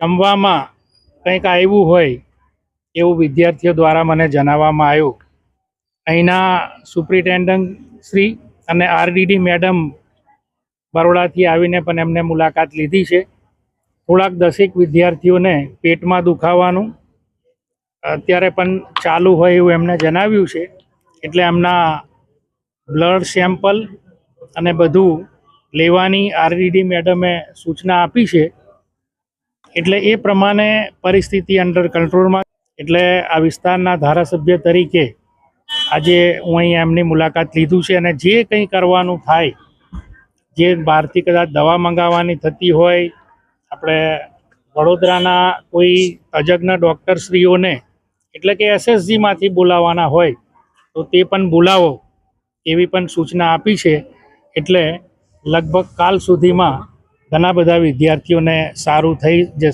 જમવામાં કંઈક આવ્યું હોય એવું વિદ્યાર્થીઓ દ્વારા મને જણાવવામાં આવ્યું. અહીંના સુપ્રિન્ટેન્ડન્ટ શ્રી અને આરડીડી મેડમ બરોડાથી આવીને પણ એમને મુલાકાત લીધી છે. થોડાક દસેક વિદ્યાર્થીઓને પેટમાં દુખાવાનું અત્યારે પણ ચાલુ હોય એવું એમને જણાવ્યું છે. એટલે એમના બ્લડ સેમ્પલ અને બધું લેવાની આરડીડી મેડમે સૂચના આપી છે. એટલે એ પ્રમાણે પરિસ્થિતિ અંડર કંટ્રોલમાં એટલે આ વિસ્તારના ધારાસભ્ય તરીકે આજે હું અહીં એમની મુલાકાત લીધું છે અને જે કંઈ કરવાનું થાય, જે બહારથી કદાચ દવા મંગાવવાની થતી હોય, આપણે વડોદરાના કોઈ તજજ્ઞ ડૉક્ટરશ્રીઓને, એટલે કે એસએસજીમાંથી બોલાવવાના હોય, તો તે પણ બોલાવો, એવી પણ સૂચના આપી છે. એટલે લગભગ કાલ સુધીમાં ઘણા બધા વિદ્યાર્થીઓને સારું થઈ જશે.